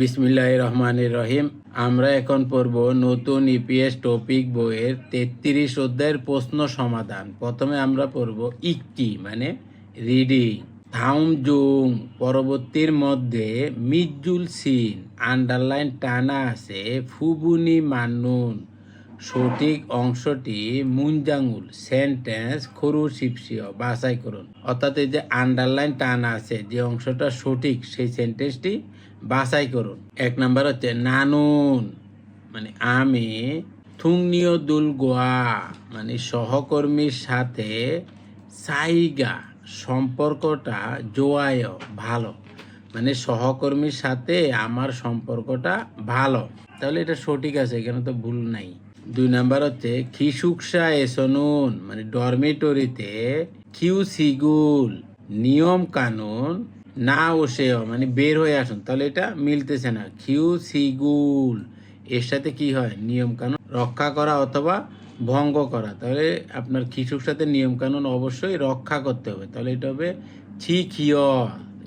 বিসমিল্লাহ রহমানের রহিম। আমরা এখন পড়ব নতুন ইপিএস টপিক বইয়ের তেত্রিশ অধ্যায়ের প্রশ্ন সমাধান। প্রথমে আমরা পড়ব ইকটি মানে রিডিং। থাউম জুং পরবর্তীর মধ্যে মিজুল সিন, আন্ডারলাইন টানা আছে, ফুবুনি মান্নুন। সঠিক অংশটি মুঞ্জাঙ্গুল সেন্টেন্স খরু শিপসিও বাছাই করুন। অর্থাৎ এই যে আন্ডারলাইন টানা আছে, যে অংশটা সঠিক, সেই সেন্টেন্সটি বাছাই করুন। এক নাম্বার হচ্ছে নানুন। মানে আমি থুংনিও দুল গোয়া মানে সহকর্মীর সাথে সাইগা, সম্পর্কটা জোয়ায় ভালো। মানে সহকর্মীর সাথে আমার সম্পর্কটা ভালো। তাহলে এটা সঠিক আছে, এখানে তো ভুল নাই। দুই নাম্বার হচ্ছে খিসুকসা এসনুন মানে ডরমিটরিতে কিউ সিগুল, নিয়ম কানুন না ওসেও মানে বের হয়ে আসুন। তাহলে এটা মিলতেছে না। খিউ সিগুল। এর সাথে কি হয়? নিয়ম কানুন রক্ষা করা অথবা ভঙ্গ করা। তাহলে আপনার খিসুর সাথে নিয়ম কানুন অবশ্যই রক্ষা করতে হবে। তাহলে এটা হবে ছি খিয়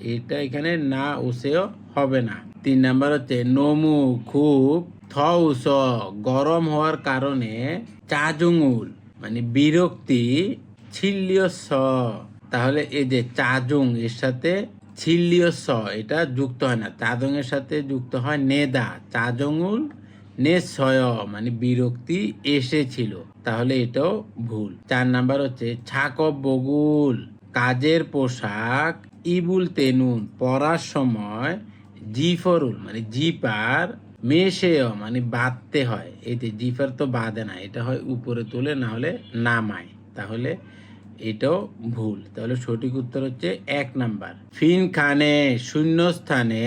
এটা এখানে না উসেও হবে না। তিন নাম্বার হচ্ছে নমু, খুব থ উস গরম হওয়ার কারণে চাজুঙুল মানে বিরক্তি, ছিল্লিয় স। তাহলে এই যে চাজুং, এর সাথে ছিল্লিয় স, এটা যুক্ত হয় না। চাজং এর সাথে যুক্ত হয় নেদা। চাজঙ্গুল নে সয় মানে বিরক্তি এসেছিল। তাহলে এটাও ভুল। চার নাম্বার হচ্ছে ছাকব বগুল, কাজের পোশাক ইবুল তেনুন, পরার সময় জিফরুল মানে জিপার মেশেও মানে বাঁধতে হয়। এতে জিফার তো বাঁধে না, এটা হয় উপরে তুলে, না হলে নামায়। তাহলে এটাও ভুল। তাহলে সঠিক উত্তর হচ্ছে এক নাম্বার। ফিন খানে শূন্যস্থানে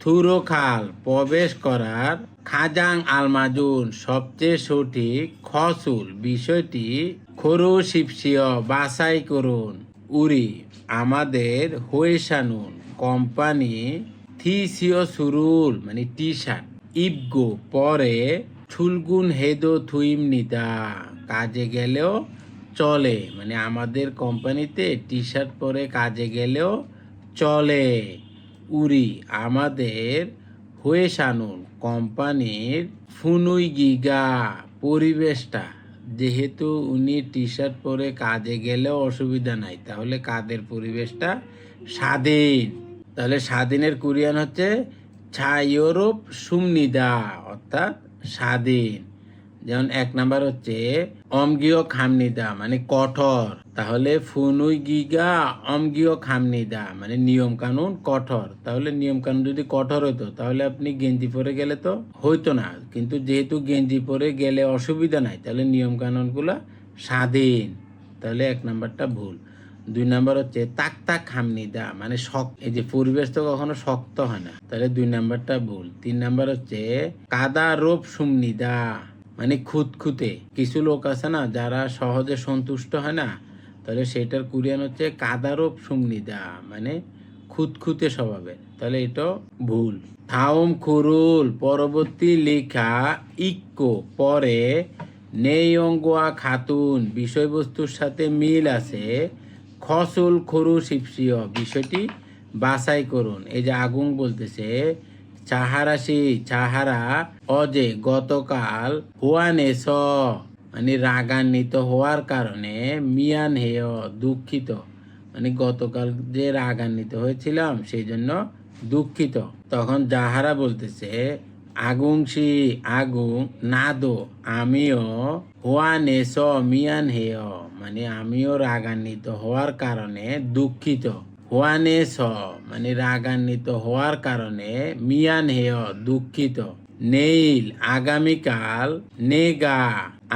থুরো খাল প্রবেশ করার খাজাং আলমাজুন সবচেয়ে সঠিক খসুল বিষয়টি খরু শিপসিয় বাছাই করুন। উরি, আমাদের হয়েসানুন কোম্পানি থিসিও সুরুল মানে টি শার্ট ইবগো পরে ছুলগুন হেদো থুইম নিদা কাজে গেলেও চলে। মানে আমাদের কোম্পানিতে টি শার্ট পরে কাজে গেলেও চলে। উরি, আমাদের হয়ে সানুন কোম্পানির ফুনুই গিগা পরিবেশটা। যেহেতু উনি টি শার্ট পরে কাজে গেলেও অসুবিধা নাই, তাহলে কাদের পরিবেশটা? স্বাধীন। তাহলে স্বাধীনের কোরিয়ান হচ্ছে ছা ইউরোপ সুমনিদা, অর্থাৎ স্বাধীন। যেমন এক নাম্বার হচ্ছে, অমগীয় খামনিদা মানে কঠোর। তাহলে ফুনুই গিগা, অমগীয় খামনিদা মানে নিয়ম কানুন কঠোর। তাহলে নিয়ম কানুন যদি কঠোর হতো তাহলে আপনি গেঞ্জি পরে গেলে তো হইতো না। কিন্তু যেহেতু গেঞ্জি পরে গেলে অসুবিধা নাই, তাহলে নিয়ম কানুনগুলো স্বাধীন। তাহলে এক নাম্বারটা ভুল। দুই নাম্বার হচ্ছে তাক তাক খামনিদা মানে শক্ত এই যে পরিবেশ তো কখনো শক্ত হয় না। তাহলে দুই নাম্বারটা ভুল। তিন নাম্বার হচ্ছে, কাদা রোপ সুমনিদা। মানে খুঁতখুঁতে। কিছু লোক আছে না, যারা সহজে সন্তুষ্ট হয় না, তাহলে সেটার কুরিয়ান হচ্ছে কাদারোপ সুমনিদা মানে খুঁতখুঁতে স্বভাবের তাহলে এটাও ভুল। থাউম খুরুল, পরবর্তী লেখা, ইক্কো, পরে নেই নেয়ঙ্গোয়া খাতুন, বিষয়বস্তুর সাথে মিল আছে, খসুল খরু শিপসিও, বিষয়টি বাছাই করুন। এই যে আগুন বলতেছে চাহারাসি চাহারা অজে গতকাল হুয়ানে স মানে রাগান্বিত হওয়ার কারণে মিয়ান হেয় দুঃখিত। মানে গতকাল যে রাগান্বিত হয়েছিলাম, সেই জন্য দুঃখিত। তখন যাহারা বলতেছে আগুংসি আগুং, নাদো, আমিও হোয়ানে স মিয়ান হেয় মানে আমিও রাগান্বিত হওয়ার কারণে দুঃখিত। হোয়ানে স মানে রাগান্বিত হওয়ার কারণে মিয়ান হেয় দুঃখিত নেইল আগামীকাল নেগা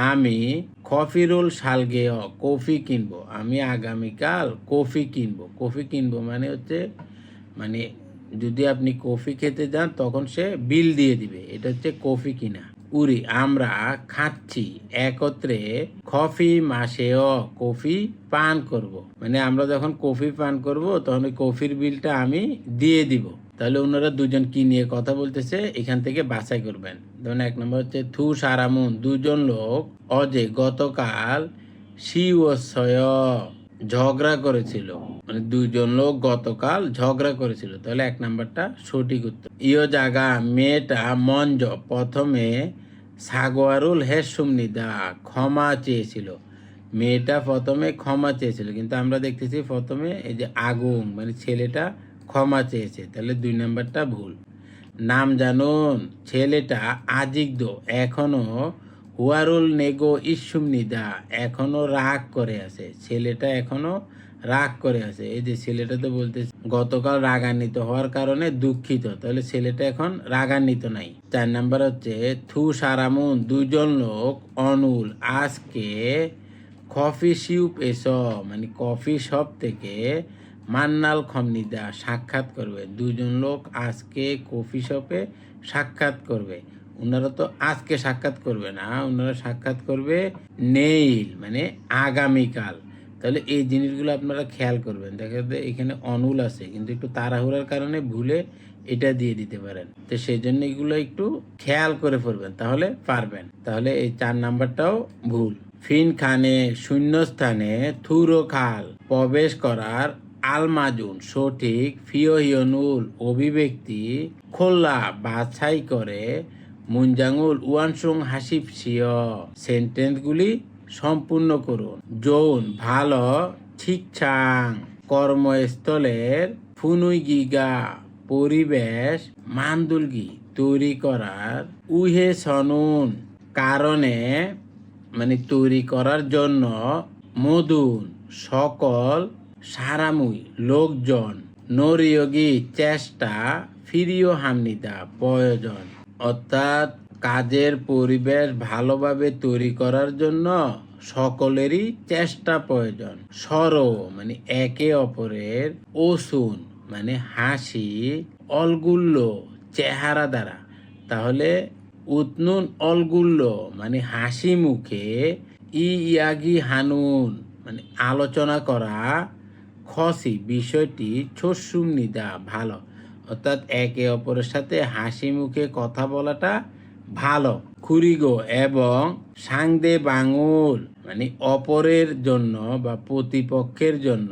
আমি কফি রোল সালগেয় কফি কিনবো আমি আগামীকাল কফি কিনবো কফি কিনবো মানে হচ্ছে মানে যদি আপনি কফি খেতে যান তখন সে বিল দিয়ে দিবে এটা হচ্ছে কফি কিনা উরি, আমরা খাচ্ছি, একত্রে কফি মাসেও কফি পান করব। মানে আমরা যখন কফি পান করব, তখন ওই কফির বিলটা আমি দিয়ে দিব। তাহলে ওনারা দুজন কি নিয়ে কথা বলতেছে, এখান থেকে বাছাই করবেন। ধরুন এক নম্বর হচ্ছে থু সারামুন দুজন লোক অজে গতকাল শিওসয় ঝগড়া করেছিল। মানে দুইজন লোক গতকাল ঝগড়া করেছিল। তাহলে এক নাম্বারটা সঠিক উত্তর। ইয় জাগা, মেয়েটা মঞ্জ প্রথমে সাগোয়ারুল হেসুমনিদা ক্ষমা চেয়েছিল। মেয়েটা প্রথমে ক্ষমা চেয়েছিল, কিন্তু আমরা দেখতেছি প্রথমে এই যে আগুন মানে ছেলেটা ক্ষমা চেয়েছে। তাহলে দুই নাম্বারটা ভুল। নাম জানুন, ছেলেটা আজিগ্ধ এখনও হুয়ারুল নেগো ইসুমনিদা এখনও রাগ করে আছে। ছেলেটা এখনও রাগ করে আছে। এই যে ছেলেটা তো বলতে গতকাল রাগান্বিত হওয়ার কারণে দুঃখিত। তাহলে ছেলেটা এখন রাগান্বিত নাই। চার নাম্বার হচ্ছে, থু সারামুন দুজন লোক অনুল, আজকে কফি শিউপ এস মানে কফি শপ থেকে মান্নাল খমনিদা সাক্ষাৎ করবে। দুজন লোক আজকে কফি শপে সাক্ষাৎ করবে। ওনারা তো আজকে সাক্ষাৎ করবে না ওনারা সাক্ষাৎ করবে নেইল মানে আগামীকাল। তাহলে এই জিনিসগুলো আপনারা খেয়াল করবেন। দেখা যাচ্ছে এখানে অনুল আছে, কিন্তু একটু তাড়াহুড়ার কারণে ভুলে এটা দিয়ে দিতে পারেন। তো সেই জন্য এগুলো একটু খেয়াল করে পড়বেন, তাহলে পারবেন। তাহলে এই চার নাম্বারটাও ভুল। ফিন খানে শূন্যস্থানে থুরো খাল প্রবেশ করার আলমাজুন, সঠিক ফিওহিয়নুল অভিব্যক্তি, খোল্লা, বাছাই করে মুনজাঙ্গুল ওয়ানসুং হাসিব সিয় সেন্টেন্সগুলি সম্পূর্ণ করুন। যৌন, ভালো ঠিকঠাক কর্মস্থলের ফুনুইগিগা পরিবেশ, মান্দুলগি তৈরি করার উহে সনুন। কারণে মানে তৈরি করার জন্য মধুন, সকল সারামুই, লোকজন, নরিয়োগী, চেষ্টা, ফিরিও হামনিদা, প্রয়োজন। অর্থাৎ কাজের পরিবেশ ভালোভাবে তৈরি করার জন্য সকলেরই চেষ্টা প্রয়োজন। সর মানে একে অপরের ওসুন মানে হাসি, অলগুল্য, চেহারা দ্বারা। তাহলে উতনুন অলগুল্য মানে হাসি মুখে ই ইয়াগি হানুন মানে আলোচনা করা খসি বিষয়টি ছসুম নিদা ভালো। অর্থাৎ একে অপরের সাথে হাসি মুখে কথা বলাটা ভালো। খুরিগো এবং সাংদে বাঙুল মানে অপরের জন্য বা প্রতিপক্ষের জন্য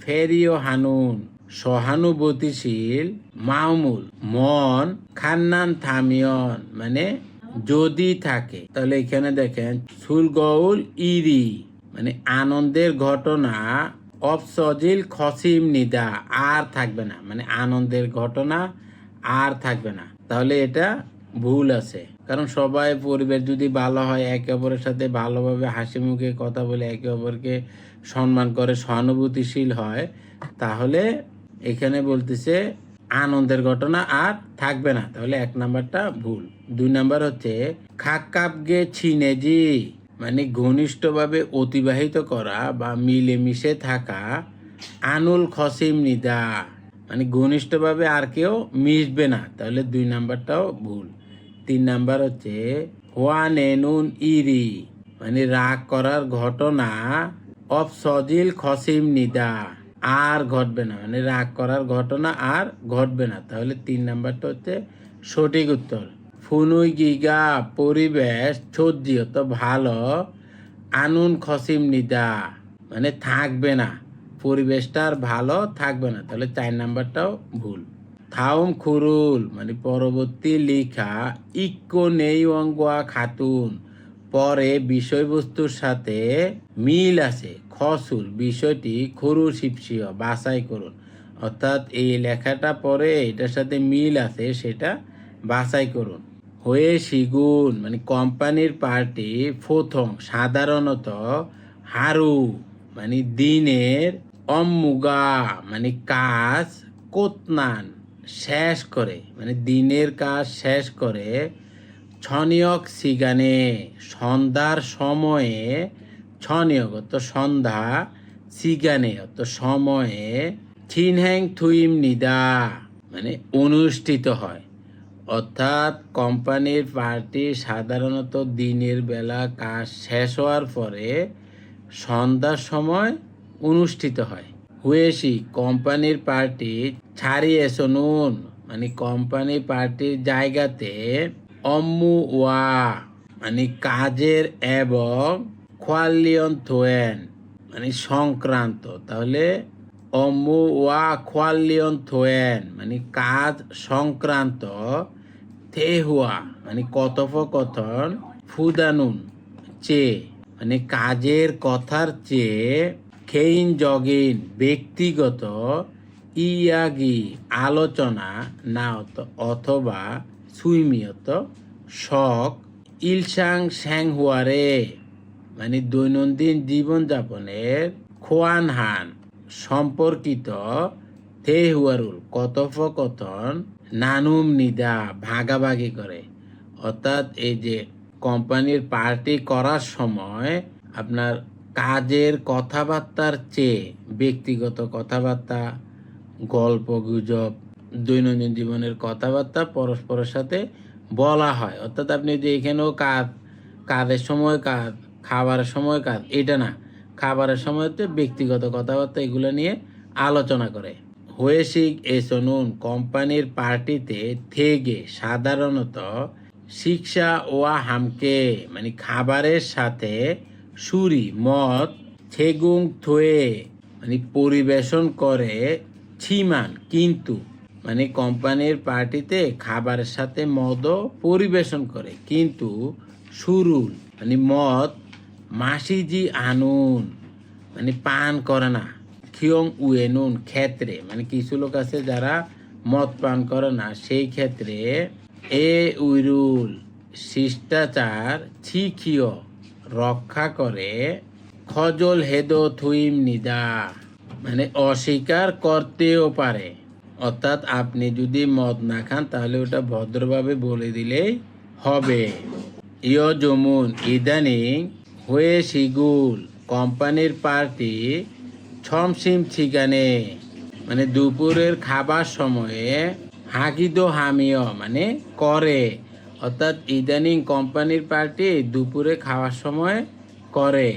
ফেরিও হানুন, সহানুভূতিশীল মামুল, মন খান্নান থামিয়ন মানে যদি থাকে। তাহলে এখানে দেখেন সুলগৌল ইরি মানে আনন্দের ঘটনা অফসজিল খসিম নিদা, আর থাকবে না। মানে আনন্দের ঘটনা আর থাকবে না। তাহলে এটা ভুল আছে। কারণ সবাই পরিবেশ যদি ভালো হয়, একে অপরের সাথে ভালোভাবে হাসি মুখে কথা বলে একে অপরকে সম্মান করে, সহানুভূতিশীল হয়, তাহলে এখানে বলতেছে আনন্দের ঘটনা আর থাকবে না। তাহলে এক নাম্বারটা ভুল। দুই নাম্বার হচ্ছে খাক্কাপ গে ছিনেজি। মানে ঘনিষ্ঠভাবে অতিবাহিত করা বা মিলেমিশে থাকা আনুল খসিম নিদা। মানে ঘনিষ্ঠভাবে আর কেউ মিশবে না। তাহলে দুই নাম্বারটাও ভুল। তিন নাম্বার হচ্ছে হোয়ান এনুন ইরি। মানে রাগ করার ঘটনা অফ সজিল খসিম নিদা। আর ঘটবে না। মানে রাগ করার ঘটনা আর ঘটবে না। তাহলে তিন নাম্বারটা হচ্ছে সঠিক উত্তর। ফুনুই গিগা পরিবেশ সজ্জিত ভালো। আনুন খসিম নিদা। মানে থাকবে না। পরিবেশটা আর ভালো থাকবে না। তাহলে চার নাম্বারটাও ভুল। থাউম খুরুল মানে পরবর্তী লেখা, ইক্কো নেই অঙ্গুয়া খাতুন। পরে বিষয়বস্তুর সাথে মিল আছে। খসুল, বিষয়টি খরু শিপসিও, বাছাই করুন। অর্থাৎ এই লেখাটা পরে এটার সাথে মিল আছে, সেটা বাছাই করুন। হয়ে শিগুন মানে কোম্পানির পার্টি প্রথম, সাধারণত হারু মানে দিনের অম্মুগা মানে কাজ কোতনান শেষ করে মানে দিনের কাজ শেষ করে ছনিয়ক সিগানে, সন্ধ্যার সময়ে ছনিয়ক অত সন্ধ্যা সিগানে অত সময়ে ছিনহ্যাং থুইম নিদা মানে অনুষ্ঠিত হয়। অর্থাৎ কোম্পানির পার্টি সাধারণত দিনের বেলা কাজ শেষ হওয়ার পরে সন্ধ্যার সময় অনুষ্ঠিত হয়। হুয়েসি কোম্পানির পার্টি ছাড়িয়ে শুনুন। মানে কোম্পানি পার্টির জায়গাতে অম্মু ওয়া মানে কাজের এবং খোয়ালিয়ন থোয়েন মানে সংক্রান্ত। তাহলে অম্মু ওয়া, খোয়ালিয়ন থোয়েন মানে কাজ সংক্রান্ত থে হুয়া মানে কথোপকথন, ফুদানুন চেয়ে মানে কাজের কথার চেয়ে খেইন জগিন, ব্যক্তিগত, ইয়াগি, আলোচনা না অথবা সুইমিয়ত শখ ইলসাং স্যাং হুয়ারে মানে দৈনন্দিন জীবনযাপনের খোয়ানহান, সম্পর্কিত থে হুয়ারুল কথোপকথন নানুম নিদা ভাগাভাগি করে। অর্থাৎ এই যে কোম্পানির পার্টি করার সময় আপনার কাজের কথাবার্তার চেয়ে ব্যক্তিগত কথাবার্তা, গল্প, গুজব, দৈনন্দিন জীবনের কথাবার্তা পরস্পরের সাথে বলা হয়। অর্থাৎ আপনি যে এখানেও কাজ, কাজের সময় কাজ, খাবারের সময় কাজ, এটা না। খাবারের সময়তে ব্যক্তিগত কথাবার্তা এগুলো নিয়ে আলোচনা করে। হয়েসিক এসনুন কোম্পানির পার্টিতে থেকে সাধারণত শিক্ষা ওয়া হামকে মানে খাবারের সাথে সুরি মদ, থেগুং থুয়ে মানে পরিবেশন করে ছিমান। কিন্তু মানে কোম্পানির পার্টিতে খাবারের সাথে মদও পরিবেশন করে কিন্তু সুরুল মানে মদ মাসিজি আনুন মানে পান করে না। খিয়ং উয়েনুন ক্ষেত্রে মানে কিছু লোক আছে যারা মদ পান করে না, সেই ক্ষেত্রে এ উইরুল শিষ্টাচার ছিখিয় রক্ষা করে খজল হেদ থুইম নিদা মানে অস্বীকার করতেও পারে। অর্থাৎ আপনি যদি মদ না খান, তাহলে ওটা ভদ্রভাবে বলে দিলেই হবে। ইয় জমুন ইদানিং হয়ে শিগুল কোম্পানির পার্টি ছমসিম ঠিকানে। মানে দুপুরের খাবার সময়ে হাকিদো হামিও মানে করে। অর্থাৎ ইদানিং কোম্পানির পার্টি দুপুরে খাওয়ার সময় করে।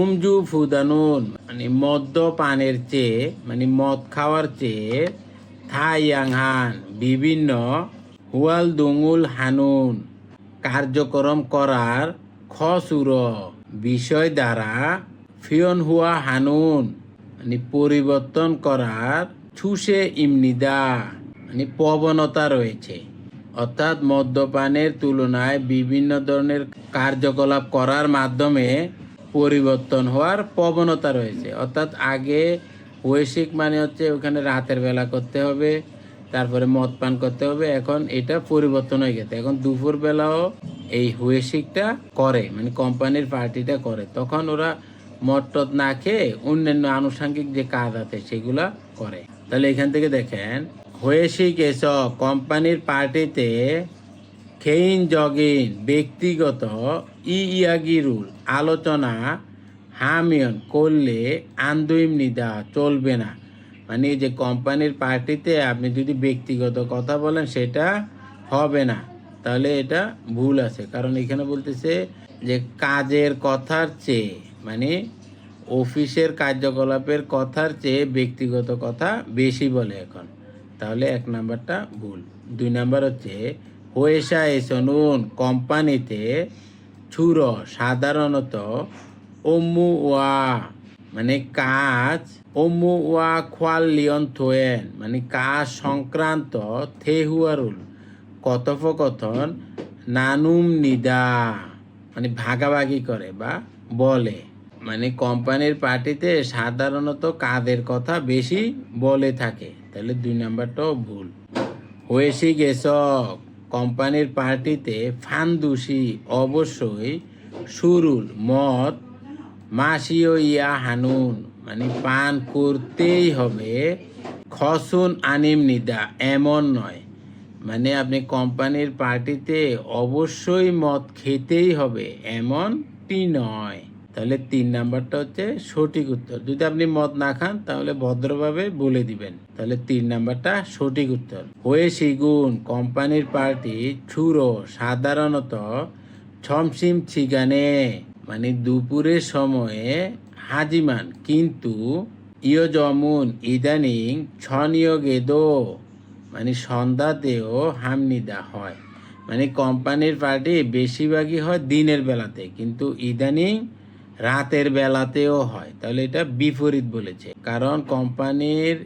উমজু ফুদানুন মানে মদ্যপানের চেয়ে মানে মদ খাওয়ার চেয়ে থাইয়াংহান, বিভিন্ন হুয়াল দুঙুল হানুন কার্যক্রম করার খসুর বিষয় দ্বারা ফিয়ন হুয়া হানুন মানে পরিবর্তন করার ছুসে ইমনিদা মানে প্রবণতা রয়েছে। অর্থাৎ মদ্যপানের তুলনায় বিভিন্ন ধরনের কার্যকলাপ করার মাধ্যমে পরিবর্তন হওয়ার প্রবণতা রয়েছে। অর্থাৎ আগে বৈশ্বিক মানে হচ্ছে ওখানে রাতের বেলা করতে হবে, তারপরে মদ পান করতে হবে, এখন এটা পরিবর্তন হয়ে গেছে। এখন দুপুর বেলাও এই হুয়েসিকটা করে মানে কোম্পানির পার্টিটা করে। তখন ওরা মদ টদ না খেয়ে অন্যান্য আনুষঙ্গিক যে কাজ আছে সেগুলা করে। তাহলে এখান থেকে দেখেন হুয়েসিক এসব? কোম্পানির পার্টিতে খেইন জগিন, ব্যক্তিগত ই ইয়াগিরুল আলোচনা, হামিয়ন করলে আন্দোইম নিদা চলবে না। মানে যে কোম্পানির পার্টিতে আপনি যদি ব্যক্তিগত কথা বলেন, সেটা হবে না। তাহলে এটা ভুল আছে। কারণ এখানে বলতেছে যে কাজের কথার চেয়ে মানে অফিসের কার্যকলাপের কথার চেয়ে ব্যক্তিগত কথা বেশি বলে এখন। তাহলে এক নাম্বারটা ভুল। দুই নাম্বার হচ্ছে পয়সা এসনুন কোম্পানিতে ছুর, সাধারণত অম্মু ওয়া মানে কাজ অম্মু ওয়া খোয়াল লিয়ন থোয়েন মানে কাজ সংক্রান্ত থেহুয়ারুল কথোপকথন নানুম নিদা মানে ভাগাভাগি করে বা বলে। মানে কোম্পানির পার্টিতে সাধারণত কাজের কথা বেশি বলে থাকে? তাহলে দুই নাম্বারটাও ভুল। হয়েছি গেছ কোম্পানির পার্টিতে ফান্দুসি অবশ্যই সুরুল মদ মাসিও ইয়া হানুন মানে পান করতেই হবে। খসুন আনিম নিদা, এমন নয়। মানে আপনি কোম্পানির পার্টিতে অবশ্যই মদ খেতেই হবে, এমনটি নয়। তাহলে তিন নাম্বারটা হচ্ছে সঠিক উত্তর। যদি আপনি মদ না খান, তাহলে ভদ্রভাবে বলে দিবেন। তাহলে তিন নাম্বারটা সঠিক উত্তর। হয়ে সিগুন, কোম্পানির পার্টি ছুরো সাধারণত ছমসিম ছিগানে মানে দুপুরের সময়ে হাজিমান, কিন্তু ইয় জমুন ইদানিং ছনিয় গেদো মানে সন্ধ্যাতেও হামনিদা হয়। মানে কোম্পানির পার্টি বেশিরভাগই হয় দিনের বেলাতে, কিন্তু ইদানিং রাতের বেলাতেও হয়। তাহলে এটা বিপরীত বলেছে। কারণ কোম্পানির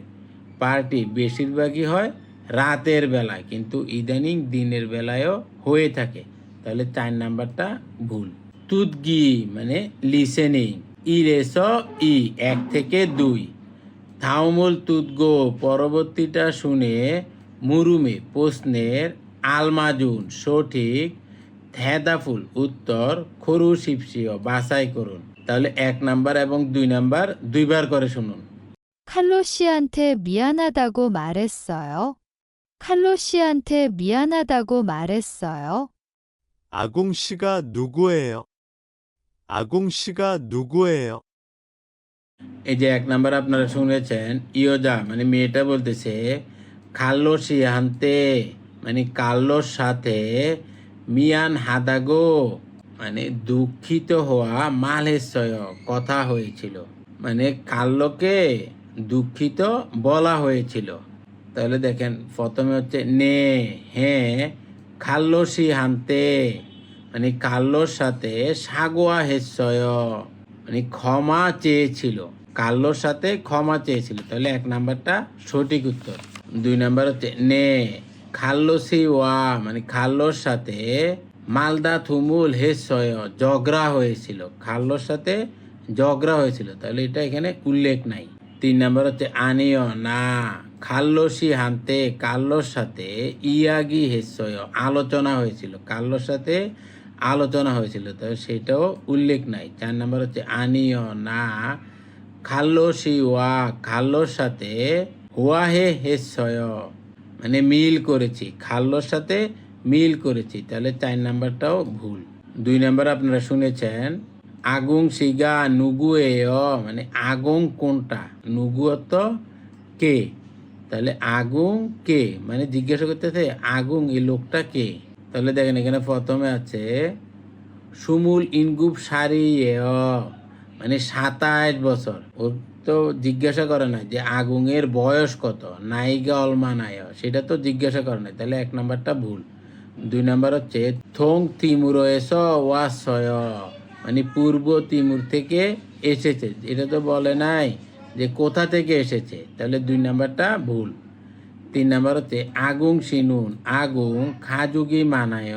পার্টি বেশিরভাগই হয় রাতের বেলায়, কিন্তু ইদানিং দিনের বেলায়ও হয়ে থাকে। তাহলে চার নাম্বারটা ভুল। তুদগি মানে লিসেনিং ইরেস ই, এক থেকে দুই। থাউমুল তুদগো পরবর্তীটা শুনে মুরুমে প্রশ্নের আলমাজুন, সঠিক। থেদাফুল উত্তর খরু শিপসিও বাছাই করুন তাহলে এক নাম্বার এবং দুই নাম্বার দুইবার করে শুনুন 칼로 씨한테 미안하다고 말했어요. 칼로 씨한테 미안하다고 말했어요. 아공 씨가 누구예요? 아공 씨가 누구예요? এই যে এক নাম্বার আপনারা শুনেছেন ইয়োজা মানে মেয়েটা বলতেছে খাল্লো সিহান্তে মানে কাল্লোর সাথে মিয়ান হাদাগো মানে দুঃখিত হওয়া মালহেশ্বয় কথা হয়েছিল। মানে কাল্লোকে দুঃখিত বলা হয়েছিল। তাহলে দেখেন, প্রথমে হচ্ছে নে হ্যাঁ খাল্লো সিহান্তে মানে কাল্লোর সাথে সাগোয়া হেশ্বয় মানে ক্ষমা চেয়েছিল। কাল্লোর সাথে ক্ষমা চেয়েছিল। তাহলে এক নাম্বারটা সঠিক উত্তর। দুই নাম্বার হচ্ছে নে। খাল্লোসি ওয়া মানে খাল্লোর সাথে মালদা, থুমুল, হেসয় জগরা হয়েছিল। খাল্লোর সাথে জগরা হয়েছিল। তাহলে এটা এখানে উল্লেখ নাই। তিন নম্বর হচ্ছে আনিও, না খাল্লোসি হানতে কাল্লোর সাথে ইয়াগি হেসয় আলোচনা হয়েছিল। কাল্লোর সাথে আলোচনা হয়েছিল। তো সেটাও উল্লেখ নাই। চার নাম্বার হচ্ছে আনিও, না খাল্লোসি ওয়া খাল্লোর সাথে হুয়া হে হেসয় মানে মিল করেছি, খাল্লোর সাথে মিল করেছি। তাহলে চার নাম্বারটাও ভুল। দুই নাম্বার আপনারা শুনেছেন, আগুং সিগা নুগু এ মানে আগুং কোনটা? নুগু অর্থ কে? তাহলে আগুং কে? মানে জিজ্ঞাসা করতেছে, আগুং, এই লোকটা কে? তাহলে দেখেন এখানে প্রথমে আছে, সুমুল ইনগুপ সারি এ মানে সাতাশ বছর। ও তো জিজ্ঞাসা করে না যে আগুনের বয়স কত? নাইগা অলমানায়। সেটা তো জিজ্ঞাসা করে না তাহলে এক নাম্বারটা ভুল। দুই নাম্বার হচ্ছে, থং তিমুর এস ওয়াসয়। মানে পূর্ব তিমুর থেকে এসেছে। এটা তো বলে নাই যে কোথা থেকে এসেছে। তাহলে দুই নাম্বারটা ভুল। তিন নাম্বার হচ্ছে, আগুং সিনুন। আগুং খাজুগি মানায়।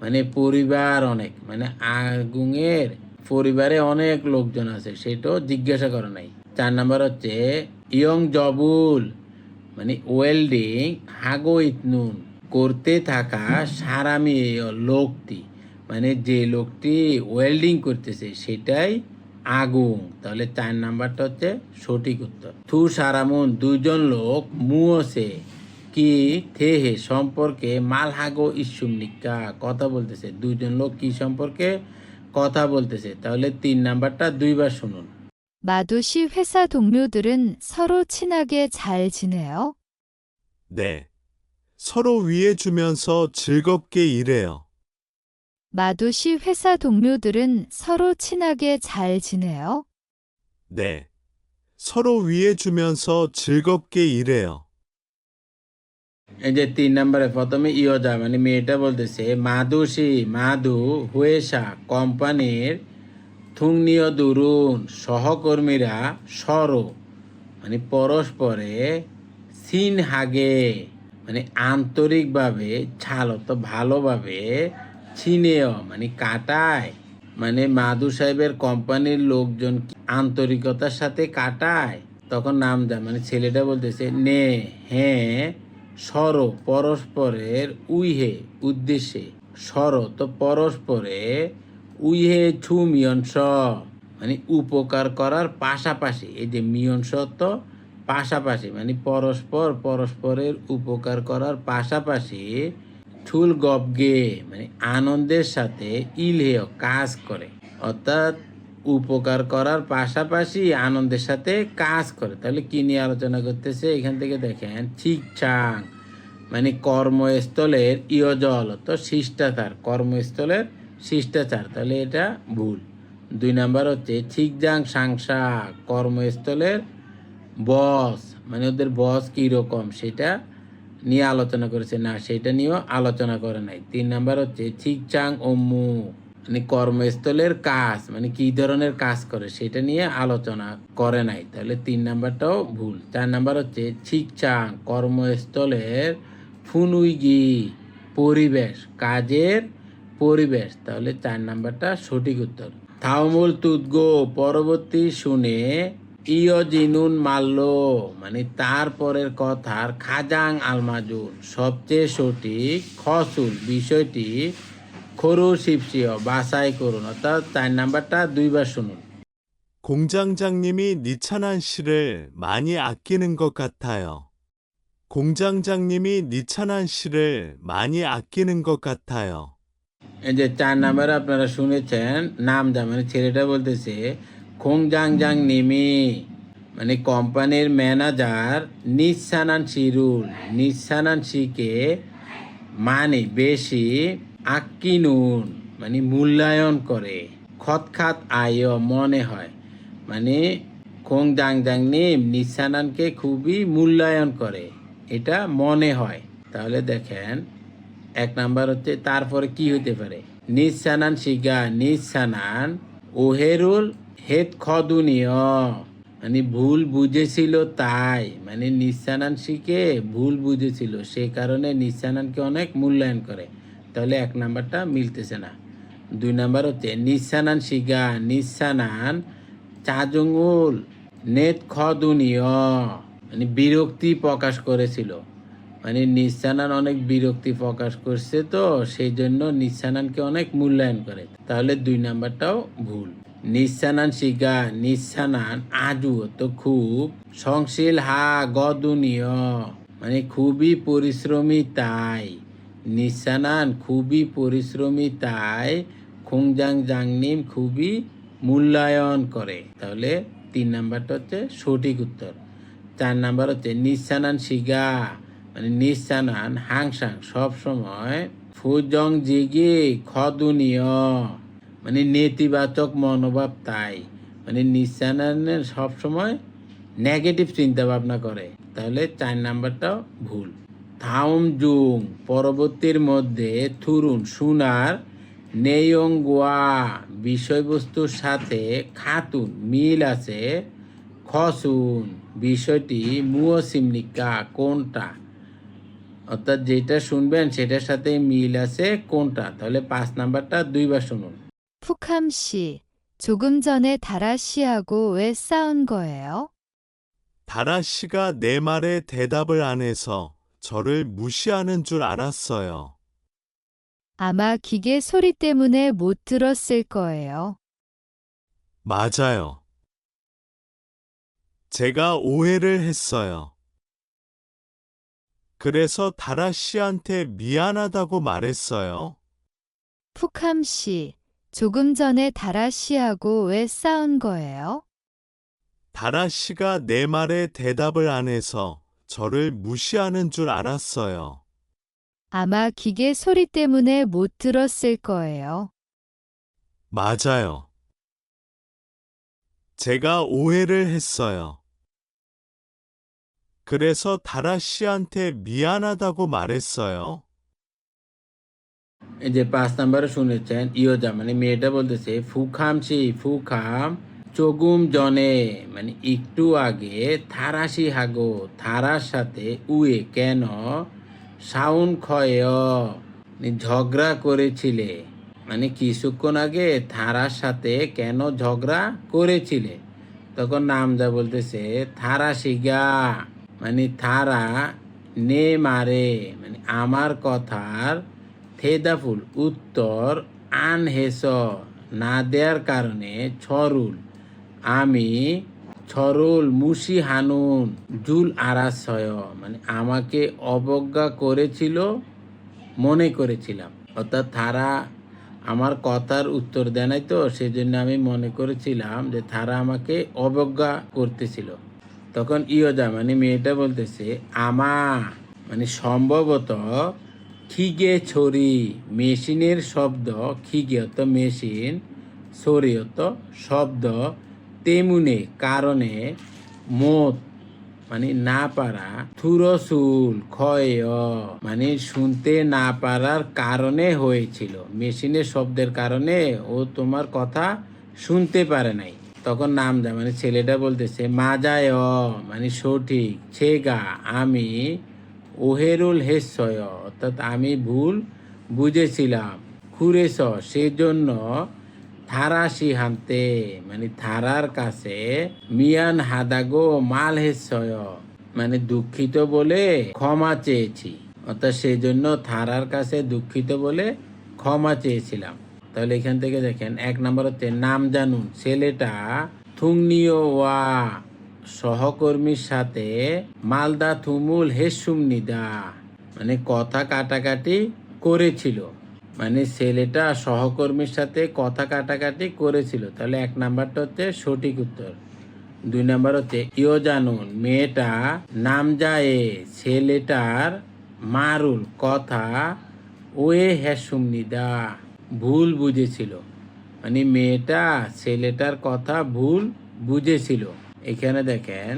মানে পরিবার অনেক। মানে আগুঙের পরিবারে অনেক লোকজন আছে, সেটাও জিজ্ঞাসা করে নাই। চার নাম্বার হচ্ছে, ইয়ং জবুল মানে ওয়েল্ডিং, হাগো ইতনুন, করতে থাকা সারামি লোকটি মানে যে লোকটি ওয়েল্ডিং করতেছে, সেটাই আগুন। তাহলে চার নাম্বারটা হচ্ছে সঠিক উত্তর। থু সারামুন দুজন লোক মুয়সে কি থেহে সম্পর্কে মাল হাগো মালহাগো ইসুমনিকা কথা বলতেছে। দুইজন লোক কি সম্পর্কে? কথা বলতেছে তাহলে তিন নাম্বারটা দুইবার শুনুন 마두씨 회사 동료들은 서로 친하게 잘 지내요. 네. 서로 위해주면서 즐겁게 일해요. 마두씨 회사 동료들은 서로 친하게 잘 지내요. 네. 서로 위해주면서 즐겁게 일해요. এই যে তিন নম্বরে প্রথমে ইয়োজা মানে মেয়েটা বলতেছে মাদুসি মাদু হুয়েসা কোম্পানির থুংনিয় দুরুন, সহকর্মীরা সর। মানে পরস্পরে সিন হাগে মানে আন্তরিকভাবে, ছালত ভালোভাবে ছিনেও মানে কাটায়। মানে মাদু সাহেবের কোম্পানির লোকজন আন্তরিকতার সাথে কাটায়? তখন নাম যা মানে ছেলেটা বলতেছে, নে হ্যাঁ সর পরস্পরের উইহে উদ্দেশ্যে। সর তো পরস্পরে উইহে ছু মিয়নস। মানে উপকার করার পাশাপাশি, এই যে মিয়নস তো পাশাপাশি মানে পরস্পর পরস্পরের উপকার করার পাশাপাশি ছুল গবগে মানে আনন্দের সাথে ইলহেয় কাজ করে। অর্থাৎ উপকার করার পাশাপাশি আনন্দের সাথে কাজ করে। তাহলে কি নিয়ে আলোচনা করতেছে? এখান থেকে দেখেন, ঠিকঠাক মানে কর্মস্থলের ইয়জল, তো শিষ্টাচার, কর্মস্থলের শিষ্টাচার, তাহলে এটা ভুল। দুই নাম্বার হচ্ছে ঠিকজাং সাংসা কর্মস্থলের বস মানে ওদের বস কীরকম সেটা নিয়ে আলোচনা করেছে। না, সেটা নিয়েও আলোচনা করে নাই। তিন নাম্বার হচ্ছে ঠিকচাং অম্মু মানে কর্মস্থলের কাজ মানে কি ধরনের কাজ করে সেটা নিয়ে আলোচনা করে নাই। তাহলে তিন নাম্বারটাও ভুল। চার নাম্বার হচ্ছে ছিকচাং, কর্মস্থলের ফুনুইগি, পরিবেশ, কাজের পরিবেশ। তাহলে চার নাম্বারটা সঠিক উত্তর। থাউমুল তুদগো, পরবর্তী শুনে ইয় জিনুন মাল্ল মানে তারপরের কথার খাজাং আলমাজুন, সবচেয়ে সঠিক, খসুল বিষয়টি খরু শিবসিও বাছাই করুন অর্থাৎ চার নাম্বারটা দুইবার শুনুন 공장장님이 니찬한 씨를 많이 아끼는 것 같아요. 공장장님이 নিছানান 씨를 많이 아끼는 것 같아요. এই যে চার নাম্বার আপনারা শুনেছেন নাম যা মানে ছেলেটা বলতেছে খোংজাং জাং নিমি মানে কোম্পানির ম্যানেজার নিসানান শিরুল নিসানান শিকে মানে বেশি আক্কিনুন মানে মূল্যায়ন করে। খতখাত আয় মনে হয়। মানে খোং জাং জাং নিম, নিসানানকে খুবই মূল্যায়ন করে। এটা মনে হয়। তাহলে দেখেন, এক নাম্বার হচ্ছে তারপরে কি হতে পারে? নিসানান শিগা, নিসানান ওহেরুল হেত খদুনিয়। মানে ভুল বুঝেছিল তাই। মানে নিসানান শিখে ভুল বুঝেছিল। সে কারণে নিসানানকে অনেক মূল্যায়ন করে। তাহলে এক নাম্বারটা মিলতেছে না। দুই নাম্বার হচ্ছে, নিসানান শিগা, নিসানান চাজুঙ্গুল, নেত খদুনিয় মানে বিরক্তি প্রকাশ করেছিল। মানে নিঃসানান অনেক বিরক্তি প্রকাশ করছে তো, সেই জন্য নিসানানকে অনেক মূল্যায়ন করে। তাহলে দুই নাম্বারটাও ভুল। নিসানান শিগা, নিসানান আজু তো খুব সংশীল হা, গদুনীয়। মানে খুবই পরিশ্রমী তাই। নিসানান খুবই পরিশ্রমী, তাই খুংজাং জাংনিম খুবই মূল্যায়ন করে। তাহলে তিন নাম্বারটা হচ্ছে সঠিক উত্তর। চার নাম্বার হচ্ছে নিসানান শিগা। মানে নিসানান, হাংসাং, সব সময় ফুজং জিগি, খদুনীয়। মানে নেতিবাচক মনোভাব তাই। মানে নিসানানের সব সময় নেগেটিভ চিন্তা ভাবনা করে। তাহলে চার নাম্বারটাও ভুল। থাউম জুং পরবর্তীর মধ্যে থুরুন সুনার নেয়ং গোয়া বিষয়বস্তুর সাথে খাতুন মিল আছে খসুন বিষয়টি মুও সিমনিকা কোনটা অর্থাৎ যেটা শুনবেন সেটার সাথে মিল আছে কোনটা তাহলে পাঁচ নাম্বারটা দুইবার শুনুন 푸캄 씨, 조금 전에 다라 씨하고 왜 싸운 거예요? 다라 씨가 내 말에 대답을 안 해서 저를 무시하는 줄 알았어요. 아마 기계 소리 때문에 못 들었을 거예요. 맞아요. 제가 오해를 했어요. 그래서 다라 씨한테 미안하다고 말했어요. 푸캄 씨, 조금 전에 다라 씨하고 왜 싸운 거예요? 다라 씨가 내 말에 대답을 안 해서 저를 무시하는 줄 알았어요. 아마 기계 소리 때문에 못 들었을 거예요. 맞아요. 제가 오해를 했어요. 그래서 다라 씨한테 미안하다고 말했어요. এই যে পাঁচ নাম্বারে শুনেছেন ইয়োজা মানে মেয়েটা বলতেছে ফুখাম সেই ফুখাম চগুম জনে মানে একটু আগে থারাসি হাগো, থারার সাথে উয়ে কেন? সাউন ক্ষয় মানে ঝগড়া করেছিলে। মানে কিছুক্ষণ আগে থারার সাথে কেন ঝগড়া করেছিলে? তখন নামজা বলতেছে থারা শিগা মানে থারা নে মারে মানে আমার কথার থেদাফুল উত্তর আন হেস না দেওয়ার কারণে ছরুল আমি ছরুল মুসি হানুন জুল আরাশয় মানে আমাকে অবজ্ঞা করেছিল, মনে করেছিলাম। অর্থাৎ তারা আমার কথার উত্তর দেয় নাই তো, সেজন্য আমি মনে করেছিলাম যে তারা আমাকে অবজ্ঞা করতেছিল। তখন ইয়োজা মানে মেয়েটা বলতেছে, আমা মানে সম্ভবত খিগে ছড়ি মেশিনের শব্দ, খিগে অত মেশিন ছড়ি অত শব্দ তেমুনে কারণে মত মানে না পারা, থুরসুল, ক্ষয় মানে শুনতে না পারার কারণে হয়েছিল। মেশিনের শব্দের কারণে ও তোমার কথা শুনতে পারে নাই। তখন নাম যা মানে ছেলেটা বলতেছে মাজায় মানে সঠিক, ছেগা, আমি ওহেরুল হেসয়, অর্থাৎ আমি ভুল বুঝেছিলাম। খুরেস সেজন্য থারা সিহান্তে মানে থারার কাছে মিয়ান হাদাগো মাল হেসয় মানে দুঃখিত বলে ক্ষমা চেয়েছি। অর্থাৎ সেই জন্য থারার কাছে দুঃখিত বলে ক্ষমা চেয়েছিলাম। তাহলে এখান থেকে দেখেন, এক নম্বর হচ্ছে নাম জানুন। ছেলেটা থুংনিও ওয়া সহকর্মীর সাথে মালদা থুমুল হেসুম নিদা মানে কথা কাটাকাটি করেছিল। মানে ছেলেটা সহকর্মীর সাথে কথা কাটাকাটি করেছিল। তাহলে এক নাম্বারটা হচ্ছে সঠিক উত্তর। দুই নাম্বার হচ্ছে ইও জানুন, মেয়েটা নাম যায় ছেলেটার মারুল কথা ওয়ে হ্যাসুম নিদা ভুল বুঝেছিল। মানে মেয়েটা ছেলেটার কথা ভুল বুঝেছিল। এখানে দেখেন,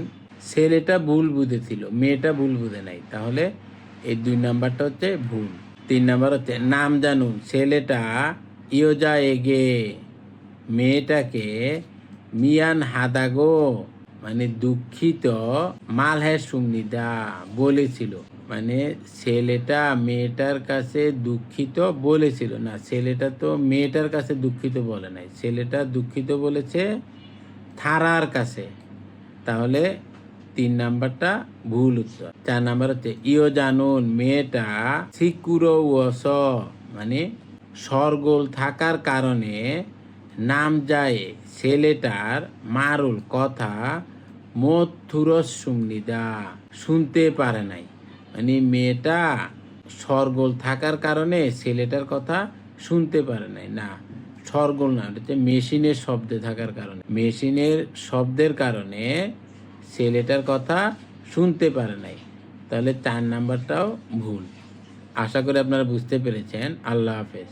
ছেলেটা ভুল বুঝেছিল, মেয়েটা ভুল বুঝে নাই। তাহলে এই দুই নাম্বারটা হচ্ছে ভুল। তিন নাম্বার হচ্ছে, নাম জানুন, ছেলেটা ইয়োজা এগে মেয়েটাকে মিয়ান হাদাগো মানে দুঃখিত মাল হ্যাঁ সুমনিদা বলেছিল। মানে ছেলেটা মেয়েটার কাছে দুঃখিত বলেছিল। না, ছেলেটা তো মেয়েটার কাছে দুঃখিত বলে নাই। ছেলেটা দুঃখিত বলেছে থারার কাছে। তাহলে তিন নাম্বারটা ভুল উত্তর। চার নাম্বার হচ্ছে ইও জানুন, মেয়েটা সিকুরো ওস মানে সরগোল থাকার কারণে নাম যায় ছেলেটার মারুল কথা মথুরস সুমনিদা শুনতে পারে নাই। মানে মেয়েটা সরগোল থাকার কারণে ছেলেটার কথা শুনতে পারে নাই। না, সরগোল না মেশিনের শব্দে থাকার কারণে। মেশিনের শব্দের কারণে ছেলেটার কথা শুনতে পারে নাই। তাহলে চার নাম্বারটাও ভুল। আশা করি আপনারা বুঝতে পেরেছেন। আল্লাহ হাফেজ।